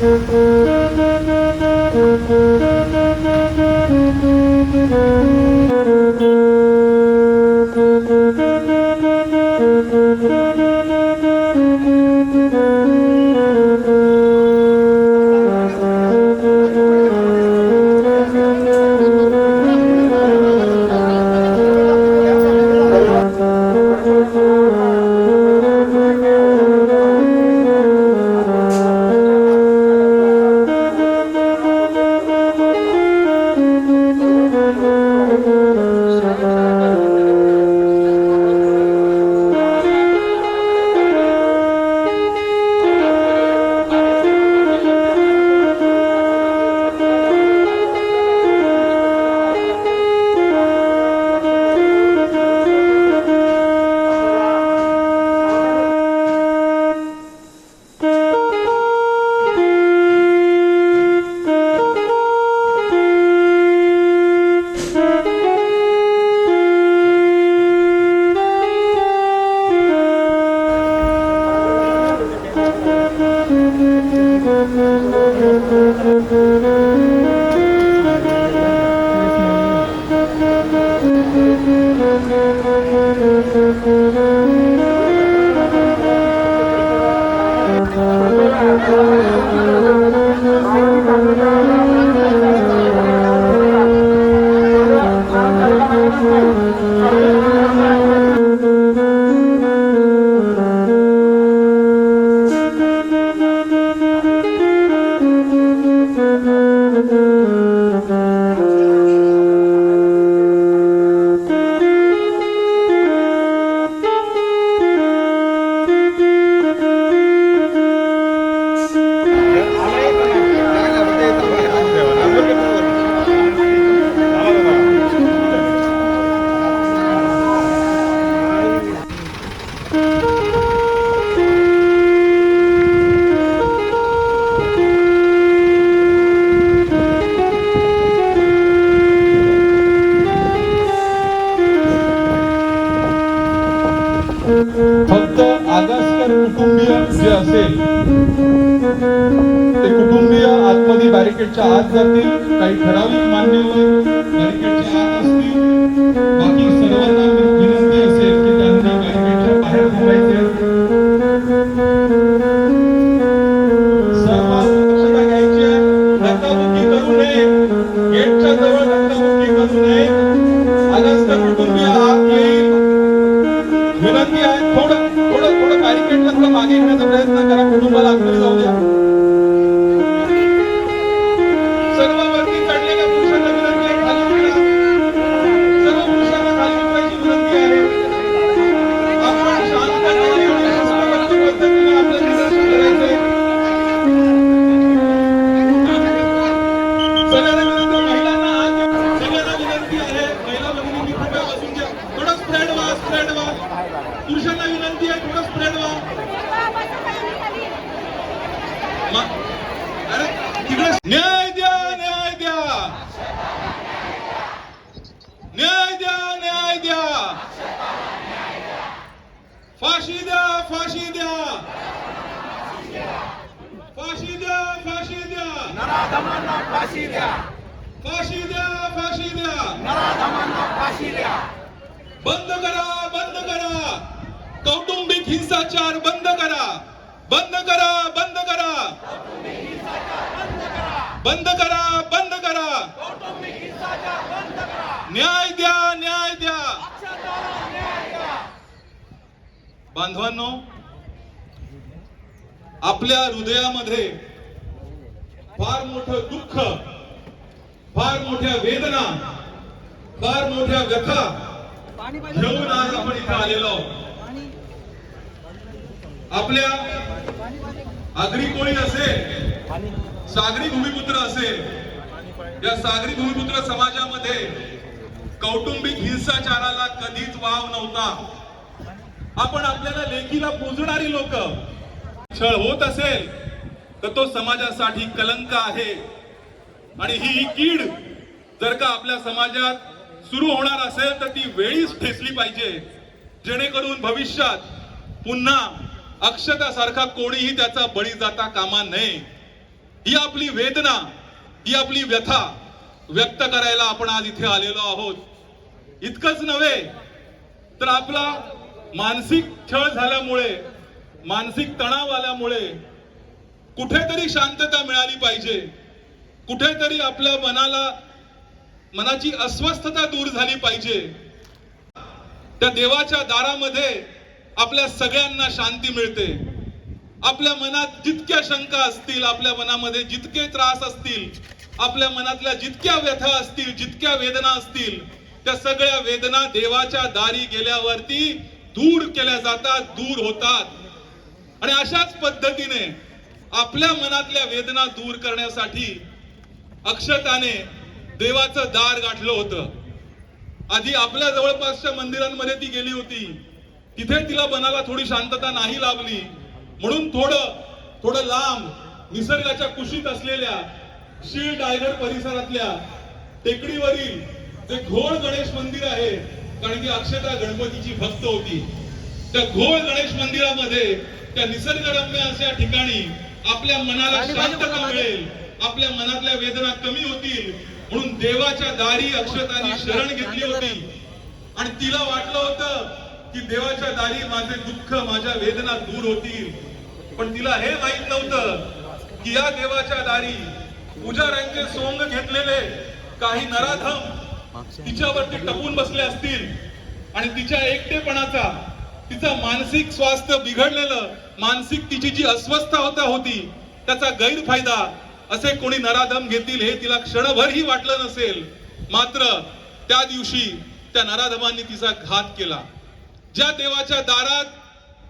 फक्त Gracias. अरे तिकडे न्याय द्या न्याय द्या. न्याय द्या न्याय द्या. फाशी द्या फाशी द्या. फाशी द्या फाशी द्या. नराधमांना फाशी द्या. फाशी द्या फाशी द्या. नराधमांना फाशी द्या. बंद करा बंद करा. कौटुंबिक हिंसाचार बंद करा. बंद करा बंद करा. बंद करा बंद करा. न्याय द्या न्याय द्या. न्याय द्या बांधवांनो आपल्या हृदयामध्ये फार मोठं दुःख फार मोठ्या वेदना फार मोठ्या व्यथा घेऊन आज आपण इथे आलेलो आहोत. आपल्या आगरी कोळी असेल सागरी भूमिपुत्र असेल या सागरी भूमिपुत्र समाजामध्ये कौटुंबिक हिंसाचाराला कधीच वाव नव्हता. आपण आपल्याला लेखीला पूजणारी लोक छळ होत असेल तर तो समाजासाठी कलंक आहे. आणि ही ही कीड जर का आपल्या समाजात सुरू होणार असेल तर ती वेळीच ठेचली पाहिजे. जेणेकरून भविष्यात पुन्हा अक्षतासारखा कोणीही त्याचा बळी जाता कामा नये. ही आपली वेदना ही आपली व्यथा व्यक्त करायला आपण आज इथे आलेलो आहोत. इतकंच नव्हे तर आपला मानसिक छळ झाल्यामुळे मानसिक तणाव आल्यामुळे कुठेतरी शांतता मिळाली पाहिजे. कुठेतरी आपल्या मनाला मनाची अस्वस्थता दूर झाली पाहिजे. त्या देवाच्या दारामध्ये आपल्या सगळ्यांना शांती मिळते. आपल्या मनात जितक्या शंका असतील आपल्या मनामध्ये जितके त्रास असतील आपल्या मनातल्या जितक्या व्यथा असतील जितक्या वेदना असतील त्या सगळ्या वेदना देवाच्या दारी गेल्यावरती दूर केल्या जातात दूर होतात. आणि अशाच पद्धतीने आपल्या मनातल्या वेदना दूर करण्यासाठी अक्षताने देवाचं दार गाठलं होतं. आधी आपल्या जवळपासच्या मंदिरांमध्ये ती गेली होती. तिथे तिला मनाला थोडी शांतता नाही लाभली. म्हणून थोडं थोडं लांब निसर्गाच्या कुशीत असलेल्या शीळ डायगर परिसरातल्या टेकडीवरील जे घोळ गणेश मंदिर आहे कारण की अक्षता गणपतीची भक्त होती त्या घोळ गणेश मंदिरामध्ये त्या निसर्गरम्य अशा ठिकाणी आपल्या मनाला शांतता मिळेल आपल्या मनातल्या वेदना कमी होतील म्हणून देवाच्या दारी अक्षतांनी शरण घेतली होती. आणि तिला वाटलं होतं की देवाच्या दारी माझे दुःख माझ्या वेदना दूर होतील. पण तिला हे माहीत नव्हतं की या देवाच्या दारी पुजाऱ्यांचे सोंग घेतलेले काही नराधम तिच्यावरती टपून बसले असतील. आणि तिच्या एकटेपणाचा तिचं मानसिक स्वास्थ्य बिघडलेलं मानसिक तिची जी अस्वस्थता होता होती त्याचा गैरफायदा असे कोणी नराधम घेतील हे तिला क्षणभरही वाटलं नसेल. मात्र त्या दिवशी त्या नराधमांनी तिचा घात केला. ज्या देवाच्या दारात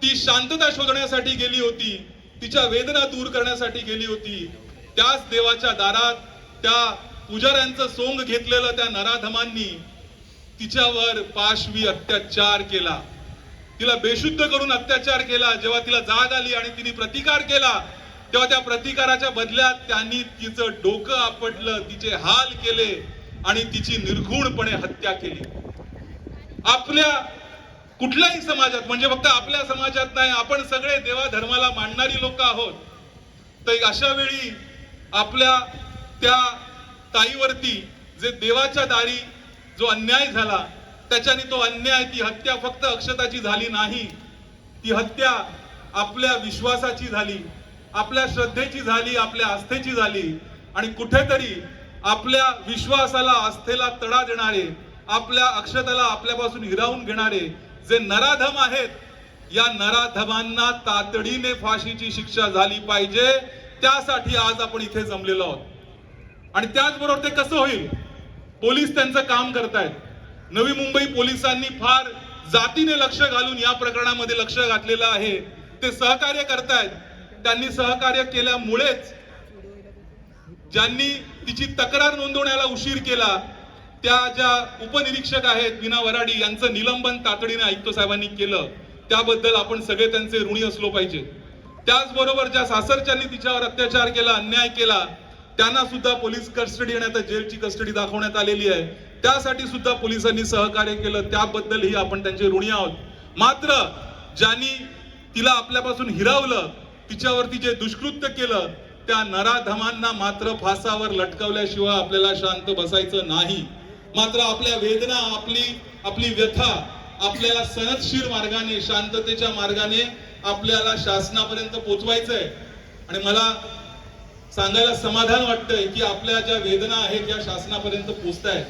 ती शांतता शोधण्यासाठी गेली होती तिच्या वेदना दूर करण्यासाठी गेली होती त्याच देवाच्या दारात त्या पुजाऱ्यांचं सोंग घेतलेलं त्या नराधमांनी तिच्यावर पाशवी अत्याचार केला. तिला बेशुद्ध करून अत्याचार केला. जेव्हा तिला जाग आली आणि तिने प्रतिकार केला तेव्हा त्या प्रतिकाराच्या बदल्यात त्यांनी तिचं डोकं आपटलं तिचे हाल केले आणि तिची निर्घुणपणे हत्या केली. आपल्या कुठल्याही समाजात म्हणजे फक्त आपल्या समाजात नाही आपण सगळे देवा धर्माला मानणारी लोक आहोत. तर अशा वेळी आपल्या त्या ताईवरती जे देवाच्या दारी जो अन्याय झाला त्याच्याने तो अन्याय ती हत्या फक्त अक्षताची झाली नाही. ती हत्या आपल्या विश्वासाची झाली आपल्या श्रद्धेची झाली आपल्या आस्थेची झाली. आणि कुठेतरी आपल्या विश्वासाला आस्थेला तडा देणारे आपल्या अक्षताला आपल्यापासून हिरावून घेणारे जे नराधम आहेत या नराधमांना तातडीने फाशीची शिक्षा झाली पाहिजे. त्यासाठी आज आपण इथे जमलेलो आहोत. आणि त्याचबरोबर ते कसं होईल? पोलीस त्यांचं काम करतायत. नवी मुंबई पोलिसांनी फार जातीने लक्ष घालून या प्रकरणामध्ये लक्ष घातलेलं आहे. ते सहकार्य करतायत. त्यांनी सहकार्य केल्यामुळेच ज्यांनी तिची तक्रार नोंदवण्याला उशीर केला त्या ज्या उपनिरीक्षक आहेत विना वराडी यांचं निलंबन तातडीने आयुक्त साहेबांनी केलं त्याबद्दल आपण सगळे त्यांचे ऋणी असलो पाहिजे. त्याचबरोबर ज्या सासरच्यांनी तिच्यावर अत्याचार केला अन्याय केला त्यांना सुद्धा पोलीस कस्टडी आणि आता जेलची कस्टडी दाखवण्यात आलेली आहे. त्यासाठी सुद्धा पोलिसांनी सहकार्य केलं त्याबद्दलही आपण त्यांचे ऋणी आहोत. मात्र ज्यांनी तिला आपल्यापासून हिरावलं तिच्यावरती जे दुष्कृत्य केलं त्या नराधमांना मात्र फासावर लटकवल्याशिवाय आपल्याला शांत बसायचं नाही. मात्र आपल्या वेदना आपली आपली व्यथा आपल्याला सनदशीर मार्गाने शांततेच्या मार्गाने आपल्याला शासनापर्यंत आहे आणि मला सांगायला समाधान वाटतंय की आपल्या ज्या वेदना आहेत या शासनापर्यंत पोचतायत.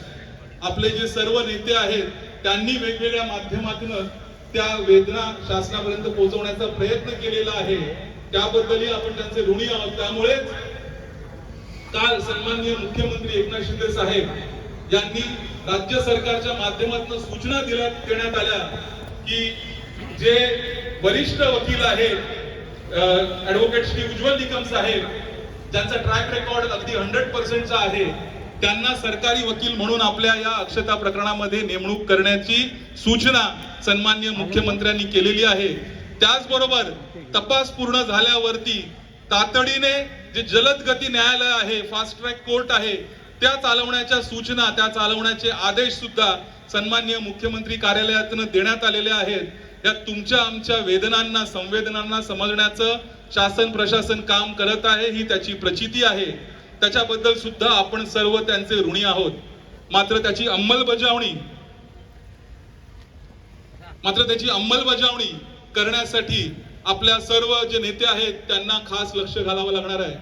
आपले जे सर्व नेते आहेत त्यांनी वेगवेगळ्या माध्यमातून त्या वेदना शासनापर्यंत पोहोचवण्याचा प्रयत्न केलेला आहे. त्याबद्दलही आपण त्यांचे ऋणी आहोत. त्यामुळेच काल सन्माननीय मुख्यमंत्री एकनाथ शिंदे साहेब यांनी राज्य सरकारच्या माध्यमातून सूचना दिल्या देण्यात आल्या की जे वरिष्ठ वकील आहेत ऍडव्होकेट श्री उज्ज्वल निकम साहेब ज्यांचा ट्रॅक रेकॉर्ड अगदी हंड्रेड पर्सेंटचा आहे त्यांना सरकारी वकील म्हणून आपल्या या अक्षता प्रकरणामध्ये नेमणूक करण्याची सूचना सन्मान्य मुख्यमंत्र्यांनी केलेली आहे. त्याचबरोबर तपास पूर्ण झाल्यावरती तातडीने जे जलद गती न्यायालय आहे फास्ट ट्रॅक कोर्ट आहे त्या चालवण्याच्या सूचना त्या चालवण्याचे आदेश सुद्धा सन्माननीय मुख्यमंत्री कार्यालयातून देण्यात आलेले आहेत. या तुमच्या आमच्या वेदनांना संवेदनांना समजण्याचं शासन प्रशासन काम करत आहे ही त्याची प्रचिती आहे. त्याच्याबद्दल सुद्धा आपण सर्व त्यांचे ऋणी आहोत. मात्र त्याची अंमलबजावणी मात्र त्याची अंमलबजावणी करण्यासाठी आपल्या सर्व जे नेते आहेत त्यांना खास लक्ष घालावं लागणार आहे.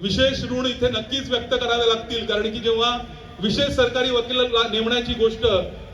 विशेष ऋण इथे नक्कीच व्यक्त करावे लागतील कारण की जेव्हा विशेष सरकारी वकील नेमण्याची गोष्ट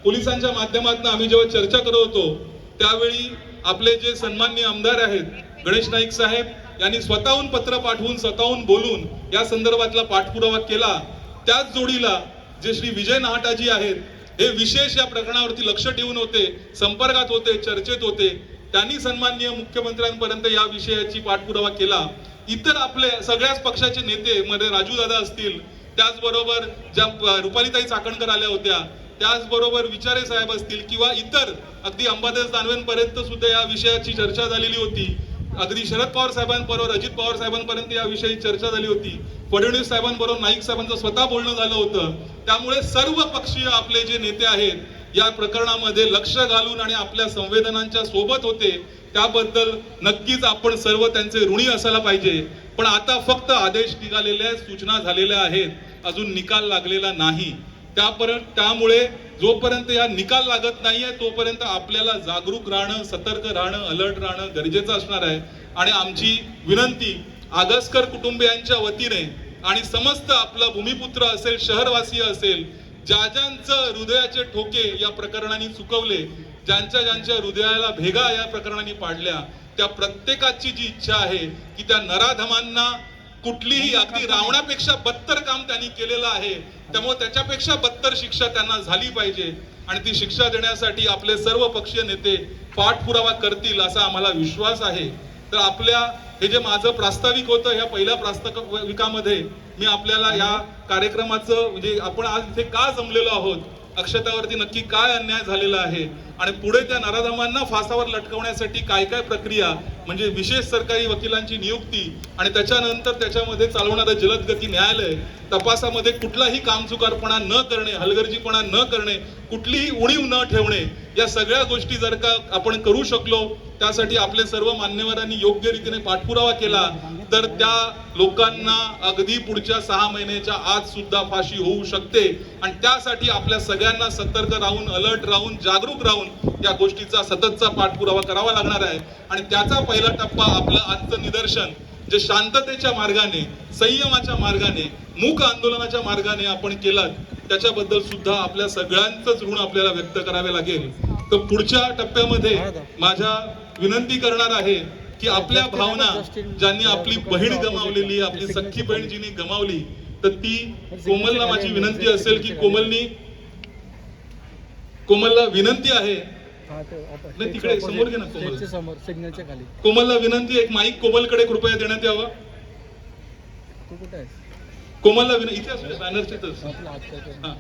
पोलिसांच्या माध्यमातून आम्ही जेव्हा चर्चा करत होतो त्यावेळी आपले जे सन्माननीय आमदार आहेत गणेश नाईक साहेब यांनी स्वतःहून पत्र पाठवून स्वतःहून बोलून या संदर्भातला पाठपुरावा केला. त्याच जोडीला जे श्री विजय नाहटाजी आहेत हे विशेष या प्रकरणावरती लक्ष ठेवून होते संपर्कात होते चर्चेत होते. त्यांनी सन्माननीय मुख्यमंत्र्यांपर्यंत या विषयाची पाठपुरावा केला. इतर आपले सगळ्याच पक्षाचे नेते मध्ये राजू दादा असतील त्याचबरोबर ज्या रुपालीताई चाकणकर आल्या होत्या त्याचबरोबर विचारे साहेब असतील किंवा इतर अगदी अंबादास दानवेंपर्यंत सुद्धा या विषयाची चर्चा झालेली होती. अगदी शरद पवार साहेबांबरोबर अजित पवार साहेबांपर्यंत या विषयी चर्चा झाली होती. फडणवीस साहेबांबरोबर नाईक साहेबांचं स्वतः बोलणं झालं होतं. त्यामुळे सर्व पक्षीय आपले जे नेते आहेत या प्रकरणामध्ये लक्ष घालून आणि आपल्या संवेदनांच्या सोबत होते त्याबद्दल नक्कीच आपण सर्व त्यांचे ऋणी असायला पाहिजे. पण आता फक्त आदेश निघालेले आहेत सूचना झालेल्या आहेत. अजून निकाल लागलेला नाही. त्यापर्यंत त्यामुळे जोपर्यंत या निकाल लागत नाहीये तोपर्यंत आपल्याला जागरूक राहणं सतर्क राहणं अलर्ट राहणं गरजेचं असणार आहे. आणि आमची विनंती आगसकर कुटुंबियांच्या वतीने आणि समस्त आपलं भूमिपुत्र असेल शहरवासीय असेल ज्या ज्यांचं हृदयाचे ठोके या प्रकरणाने चुकवले ज्यांच्या ज्यांच्या हृदयाला भेगा या प्रकरणाने पाडल्या त्या प्रत्येकाची जी इच्छा आहे की त्या नराधमांना कुठलीही अगदी रावणापेक्षा बत्तर काम त्यांनी केलेलं आहे त्यामुळे त्याच्यापेक्षा बत्तर शिक्षा त्यांना झाली पाहिजे आणि ती शिक्षा देण्यासाठी आपले सर्व पक्षीय नेते पाठपुरावा करतील असा आम्हाला विश्वास आहे. तर आपल्या हे जे माझं प्रास्ताविक होतं ह्या पहिल्या प्रास्ताविकामध्ये मी आपल्याला या कार्यक्रमाचं म्हणजे आपण आज इथे का जमलेलो आहोत अक्षतावरती नक्की काय अन्याय झालेला आहे आणि पुढे त्या नराधमांना फासावर लटकवण्यासाठी काय काय प्रक्रिया म्हणजे विशेष सरकारी वकिलांची नियुक्ती आणि त्याच्यानंतर त्याच्यामध्ये चालवणारं जलदगती न्यायालय तपासामध्ये कुठलाही कामचुकारपणा न करणे हलगर्जीपणा न करणे कुठलीही उणीव न ठेवणे या सगळ्या गोष्टी जर का आपण करू शकलो त्यासाठी आपले सर्व मान्यवरांनी योग्य रीतीने पाठपुरावा केला तर त्या लोकांना अगदी पुढच्या सहा महिन्याच्या आत सुद्धा फाशी होऊ शकते. आणि त्यासाठी आपल्या सगळ्यांना सतर्क राहून अलर्ट राहून जागरूक राहून या गोष्टीचा सततचा पाठपुरावा करावा लागणार आहे. आणि त्याचा पहिला टप्पा आपलं आजचं निदर्शन जे शांततेच्या मार्गाने संयमाच्या मार्गाने मूक आंदोलनाच्या मार्गाने आपण केलात त्याच्याबद्दल सुद्धा आपल्या सगळ्यांचंच ऋण आपल्याला व्यक्त करावे लागेल. तर पुढच्या टप्प्यामध्ये माझ्या विनंती करणार आहे की आपल्या भावना ज्यांनी आपली बहीण गमावलेली आपली सख्खी बहीण जिने गमावली तर ती कोमलला माझी विनंती असेल की कोमलनी कोमलला विनंती आहे नाही, तिकडे समोर घे ना, कोमल. समोर सिग्नलच्या खाली. कोमलला विनंती एक माईक कोमलकडे कृपया देण्यात यावं. तू कुठे आहेस? कोमलला विनंती इथे असू आपला हात. हा.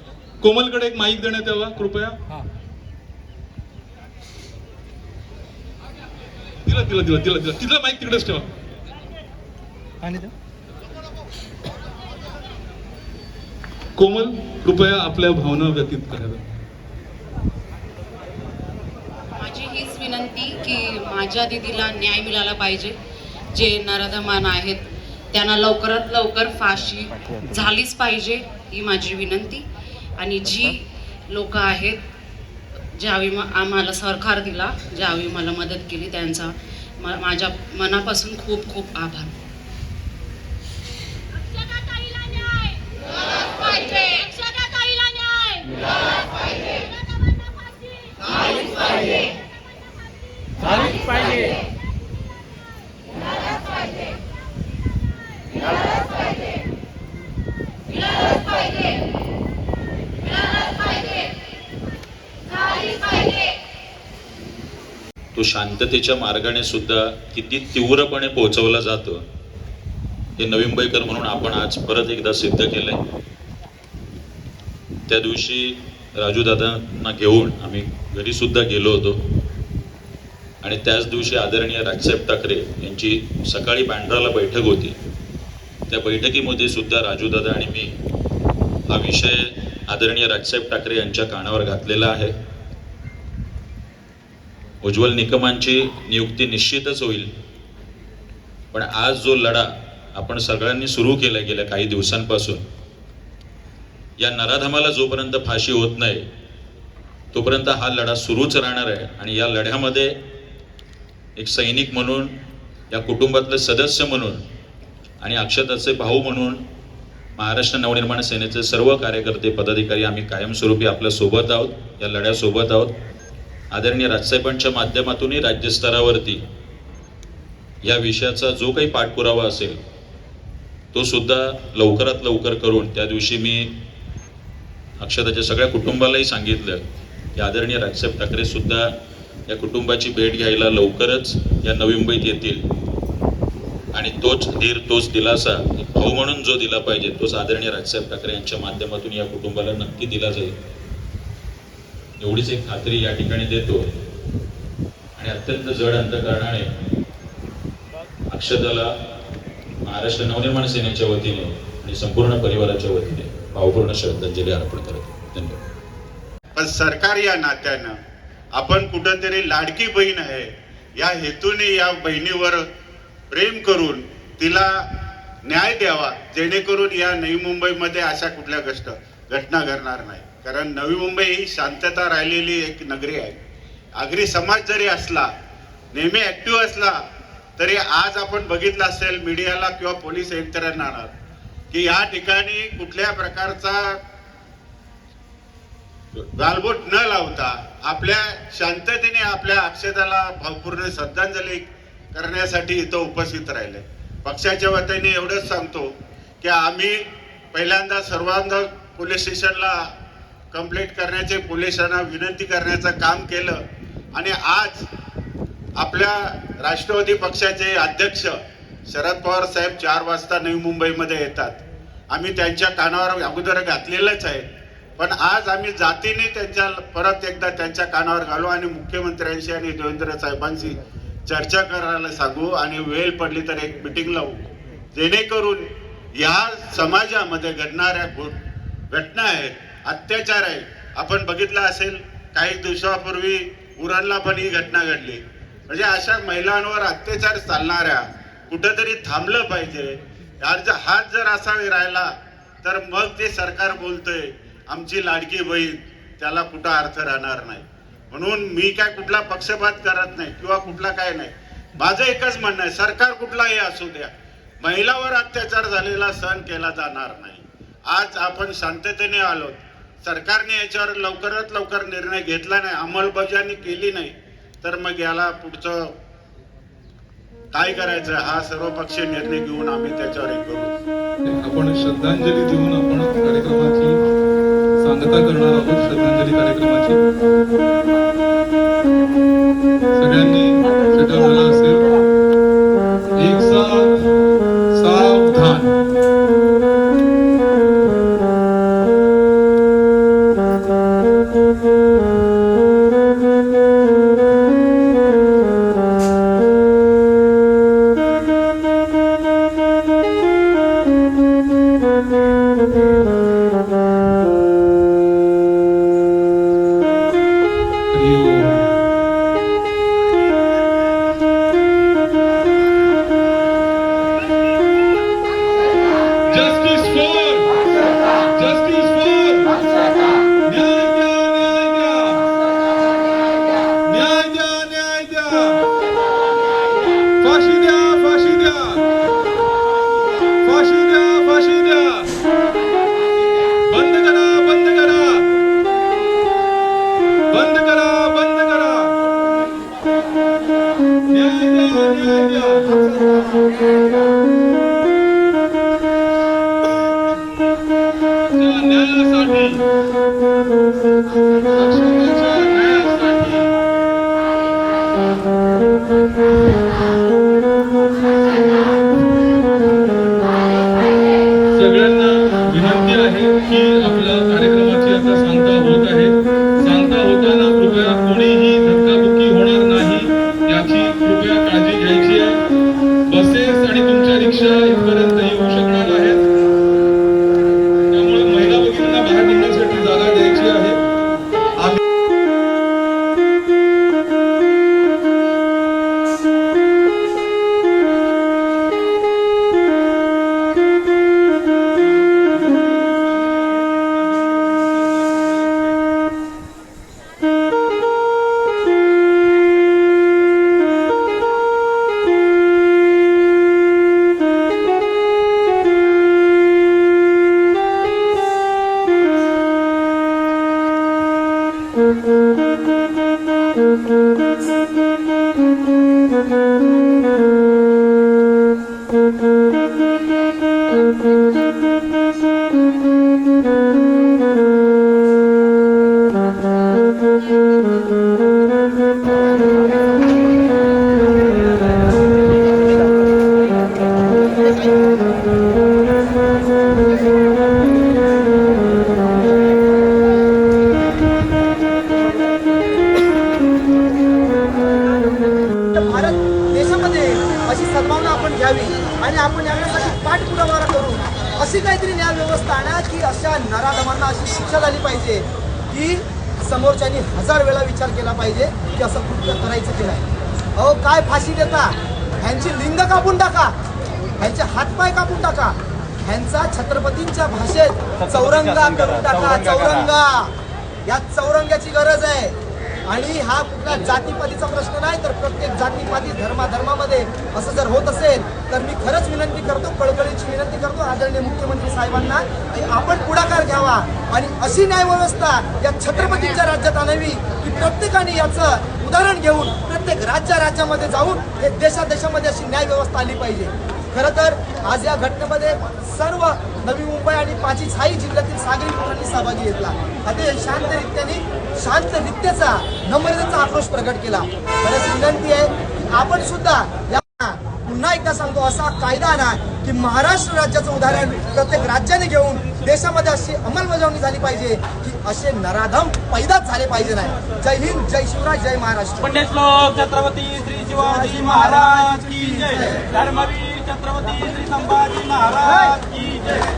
कोमलकडे एक माईक देण्यात यावा कृपया. हा. दिला दिला दिला दिला दिला तिथला माईक तिकडेच ठेवा. आणि ते? कोमल कृपया आपल्या भावना व्यतीत कराव्या माझी हीच विनंती की माझ्या दिदीला न्याय मिळाला पाहिजे. जे नराधमान आहेत त्यांना लवकरात लवकर फाशी झालीच पाहिजे ही माझी विनंती. आणि जी लोक आहेत ज्यावेळी आम्हाला सरकार दिला ज्यावेळी मला मदत केली त्यांचा म- माझ्या मनापासून खूप खूप आभार अक्षताताईला न्याय मिळालाच पाहिजे अक्षताताईला न्याय मिळालाच पाहिजे नराधमांना फाशी झालीच पाहिजे झालीच पाहिजे मिळालाच पाहिजे मिळालाच पाहिजे झालीच पाहिजे तो शांततेच्या मार्गाने सुद्धा किती तीव्रपणे पोहोचवला जातो हे नवी मुंबईकर म्हणून आपण आज परत एकदा सिद्ध केलंय. त्या दिवशी राजूदादांना घेऊन आम्ही घरी सुद्धा गेलो होतो. आणि त्याच दिवशी आदरणीय राजसाहेब ठाकरे यांची सकाळी बँड्राला बैठक होती. त्या बैठकीमध्ये सुद्धा राजूदादा आणि मी हा विषय आदरणीय राजसाहेब ठाकरे यांच्या कानावर घातलेला आहे. उज्ज्वल निकमांची नियुक्ती निश्चितच होईल. पण आज जो लढा आपण सगळ्यांनी सुरू केला गेल्या काही दिवसांपासून या नराधमाला जोपर्यंत फाशी होत नाही तोपर्यंत हा लढा सुरूच राहणार आहे. आणि या लढ्यामध्ये एक सैनिक म्हणून या कुटुंबातले सदस्य म्हणून आणि अक्षताचे भाऊ म्हणून महाराष्ट्र नवनिर्माण सेनेचे सर्व कार्यकर्ते पदाधिकारी आम्ही कायमस्वरूपी आपल्यासोबत आहोत या लढ्यासोबत आहोत. आदरणीय राजसाहेबांच्या माध्यमातूनही राज्यस्तरावरती या विषयाचा जो काही पाठपुरावा असेल तो सुद्धा लवकरात लवकर करून त्या दिवशी मी अक्षताच्या सगळ्या कुटुंबालाही सांगितलं. की आदरणीय राजसाहेब ठाकरे सुद्धा या कुटुंबाची भेट घ्यायला लवकरच या नवी मुंबईत येतील. आणि तोच धीर तोच दिलासा भाऊ म्हणून जो दिला पाहिजे तोच आदरणीय राजसाहेब ठाकरे यांच्या माध्यमातून या कुटुंबाला नक्की दिला जाईल. एवढीच एक खात्री या ठिकाणी देतो. आणि अत्यंत जड अंतकरणाने अक्षताला महाराष्ट्र नवनिर्माण सेनेच्या वतीने आणि संपूर्ण परिवाराच्या वतीने भावपूर्ण श्रद्धांजली अर्पण करतो. धन्यवाद. पण सरकार या नात्यानं आपण कुठंतरी लाडकी बहीण आहे या हेतूने या बहिणीवर प्रेम करून तिला न्याय द्यावा जेणेकरून या नवी मुंबईमध्ये अशा कुठल्या गोष्ट घटना घडणार नाही. कारण नवी मुंबई ही शांतता राहिलेली एक नगरी आहे. आगरी समाज जरी असला नेहमी ॲक्टिव्ह असला तरी आज आपण बघितलं असेल मीडियाला किंवा पोलीस यंत्रणा की या ठिकाणी कुठल्या प्रकारचा गालबोट न लावता आपल्या शांततेने आपल्या अक्षताला भावपूर्ण श्रद्धांजली करण्यासाठी इथं उपस्थित राहिले. पक्षाच्या वतीने एवढंच सांगतो की आम्ही पहिल्यांदा सर्वांना पोलीस स्टेशनला कंप्लीट करण्याचे पोलिसांना विनंती करण्याचं काम केलं. आणि आज आपल्या राष्ट्रवादी पक्षाचे अध्यक्ष शरद पवार साहेब चार वाजता नवी मुंबईमध्ये येतात. आम्ही त्यांच्या कानावर अगोदर घातलेलंच आहे. पण आज आम्ही जातीने त्यांच्या परत एकदा त्यांच्या कानावर घालू आणि मुख्यमंत्र्यांशी आणि देवेंद्र साहेबांशी चर्चा करायला सांगू आणि वेळ पडली तर एक मिटिंग लावू. जेणेकरून या समाजामध्ये घडणाऱ्या घटना आहेत. अत्याचार आहे. आपण बघितलं असेल काही दिवसापूर्वी उरणला पण ही घटना घडली. म्हणजे अशा महिलांवर अत्याचार चालणाऱ्या कुठंतरी थांबलं पाहिजे. याचा हात जर असा राहिला तर मग ते सरकार बोलतंय आमची लाडकी बहीण त्याला कुठं अर्थ राहणार नाही. म्हणून मी काय कुठला पक्षपात करत नाही किंवा कुठला काय नाही. माझं एकच म्हणणं आहे सरकार कुठलाही असू द्या. महिलावर अत्याचार झालेला सहन केला जाणार नाही. आज आपण शांततेने आलो सरकारने याच्यावर लवकरात लवकर निर्णय घेतला नाही अंमलबजावणी केली नाही तर मग याला पुढचं काय करायचं? हा सर्वपक्षीय निर्णय घेऊन आम्ही त्याच्यावर हे करू. आपण श्रद्धांजली देऊन आपण कार्यक्रमाची सांगता करणार आहोत श्रद्धांजली कार्यक्रमाची. आहे की आपल्या कार्यक्रमाची घ्यावी आणि आपण यासाठी पाठपुरावा करू. अशी काहीतरी न्याय व्यवस्था आणा की अशा नराधमांना अशी शिक्षा झाली पाहिजे की समोरच्यानी हजार वेळा विचार केला पाहिजे की असं कृत्य करायचं की नाही. अहो काय फाशी देता? ह्यांची लिंग कापून टाका. ह्यांचे हातपाय कापून टाका. ह्यांचा छत्रपतींच्या भाषेत चौरंगा करून टाका चौरंगा या चौरंग्याची गरज आहे. आणि हा कुठला जातीपातीचा प्रश्न नाही तर प्रत्येक जातीपाती धर्माधर्मामध्ये असं जर होत असेल तर मी खरंच विनंती करतो कळकळीची विनंती करतो आदरणीय मुख्यमंत्री साहेबांना की आपण पुढाकार घ्यावा. आणि अशी न्यायव्यवस्था या छत्रपतींच्या राज्यात आणावी की प्रत्येकाने याचं उदाहरण घेऊन प्रत्येक राज्या राज्यामध्ये जाऊन हे देशादेशामध्ये अशी न्यायव्यवस्था आली पाहिजे. खरं तर आज या घटनेमध्ये सर्व नवी मुंबई आणि पाची छाई जिल्ह्यातील सागरी लोकांनी सहभागी घेतला. अतिशय शांतरित्याने शांतरित्याचा नम्रतेचा आक्रोश प्रकट केला. खरंच विनंती आहे की आपण सुद्धा या पुन्हा एकदा सांगतो असा कायदा आणा की महाराष्ट्र राज्याचं उदाहरण प्रत्येक राज्याने घेऊन देशामध्ये अशी अंमलबजावणी झाली पाहिजे की असे नराधम पैदाच झाले पाहिजे नाही. जय हिंद जय शिवराज जय महाराष्ट्र. पुण्यश्लोक छत्रपती श्री शिवाजी महाराज की जय. धर्मवीर छत्रपती श्री संभाजी महाराज की जय.